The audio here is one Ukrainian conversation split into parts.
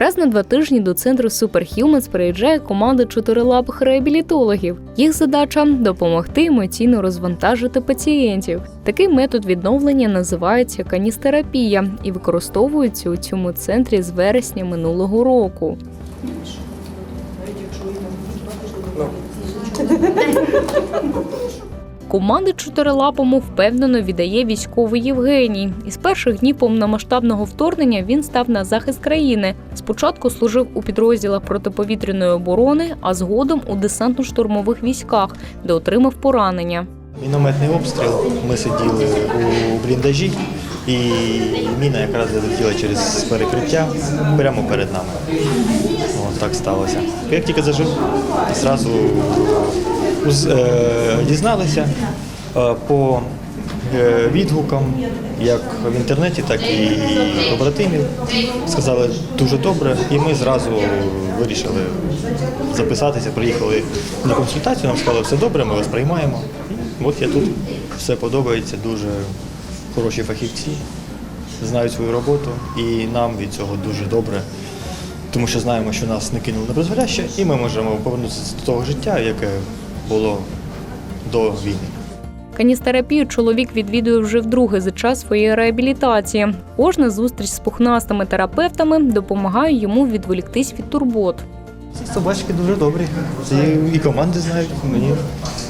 Раз на два тижні до центру Superhumans приїжджає команда чотирилапих реабілітологів. Їх задача допомогти емоційно розвантажити пацієнтів. Такий метод відновлення називається каністерапія і використовується у цьому центрі з вересня минулого року. Команди чотирилапому впевнено віддає військовий Євгеній. Із перших днів повномасштабного вторгнення він став на захист країни. Спочатку служив у підрозділах протиповітряної оборони, а згодом у десантно-штурмових військах, де отримав поранення. Мінометний обстріл. Ми сиділи у бліндажі, і міна якраз залетіла через перекриття прямо перед нами. От так сталося. Як тільки зажив, зразу дізналися е, по е, відгукам, як в інтернеті, так і побратимів. Сказали дуже добре, і ми зразу вирішили записатися, приїхали на консультацію, нам сказали, все добре, ми вас приймаємо. От я тут, все подобається, дуже хороші фахівці, знають свою роботу і нам від цього дуже добре, тому що знаємо, що нас не кинули на призволяще, і ми можемо повернутися до того життя, яке було до війни. Каністерапію чоловік відвідує вже вдруге за час своєї реабілітації. Кожна зустріч з пухнастими терапевтами допомагає йому відволіктись від турбот. Ці собачки дуже добрі. Ці і команди знають. Мені,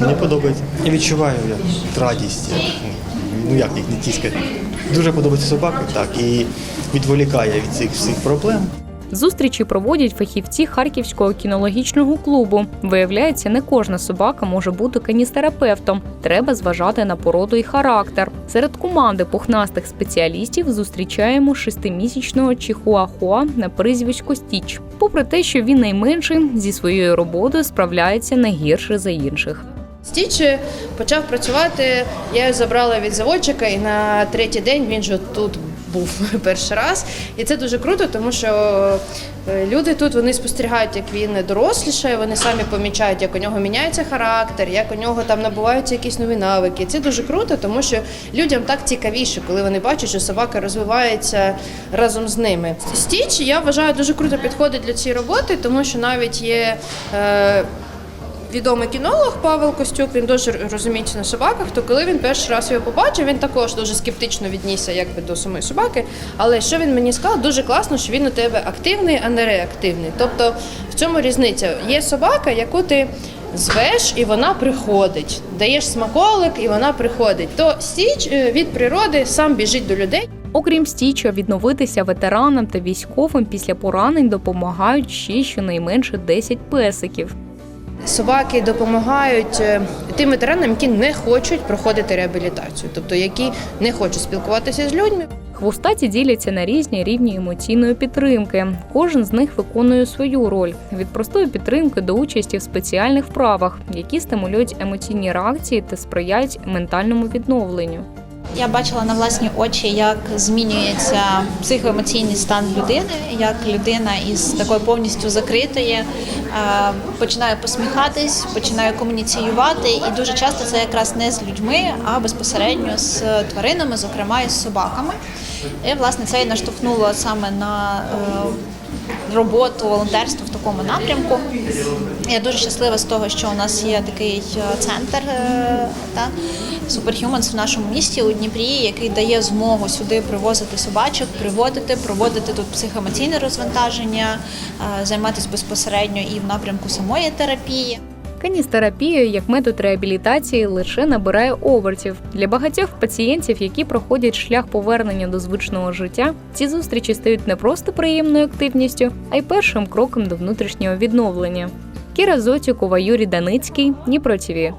мені подобається. Я відчуваю як радість, ну як їх не тіскати. Дуже подобається собака, так, і відволікає від цих всіх проблем. Зустрічі проводять фахівці Харківського кінологічного клубу. Виявляється, не кожна собака може бути каністерапевтом. Треба зважати на породу і характер. Серед команди пухнастих спеціалістів зустрічаємо шестимісячного чихуахуа на прізвисько Стіч. Попри те, що він найменший, зі своєю роботою справляється не гірше за інших. Стіч почав працювати. Я його забрала від заводчика, і на третій день він же тут був перший раз. І це дуже круто, тому що е, люди тут вони спостерігають, як він дорослішає, вони самі помічають, як у нього міняється характер, як у нього там набуваються якісь нові навики. Це дуже круто, тому що людям так цікавіше, коли вони бачать, що собака розвивається разом з ними. Стіч я вважаю дуже круто підходить для цієї роботи, тому що навіть є. Е, відомий кінолог Павел Костюк, він дуже розуміється на собаках. То коли він перший раз його побачив, він також дуже скептично віднісся якби до самої собаки. Але що він мені сказав, дуже класно, що він у тебе активний, а не реактивний. Тобто в цьому різниця. Є собака, яку ти звеш, і вона приходить. Даєш смаколик, і вона приходить. То стіч е, від природи сам біжить до людей. Окрім стіча, відновитися ветеранам та військовим після поранень допомагають ще щонайменше 10 песиків. Собаки допомагають е, тим ветеранам, які не хочуть проходити реабілітацію, тобто які не хочуть спілкуватися з людьми. Хвостаті діляться на різні рівні емоційної підтримки. Кожен з них виконує свою роль від простої підтримки до участі в спеціальних вправах, які стимулюють емоційні реакції та сприяють ментальному відновленню. Я бачила на власні очі, як змінюється психоемоційний стан людини, як людина із такої повністю закритої е, починає посміхатись, починає комуніціювати, і дуже часто це якраз не з людьми, а безпосередньо з тваринами, зокрема із собаками. І власне це і наштовхнуло саме на е, роботу, волонтерство в такому напрямку. Я дуже щаслива з того, що у нас є такий е, центр е, та Superhumans в нашому місті у Дніпрі, який дає змогу сюди привозити собачок, приводити, проводити тут психоемоційне розвантаження, займатися безпосередньо і в напрямку самої терапії. Каністерапія як метод реабілітації лише набирає обертів для багатьох пацієнтів, які проходять шлях повернення до звичного життя. Ці зустрічі стають не просто приємною активністю, а й першим кроком до внутрішнього відновлення. Кіра Зотікова, Юрій Даницький, Дніпро ТІВІ.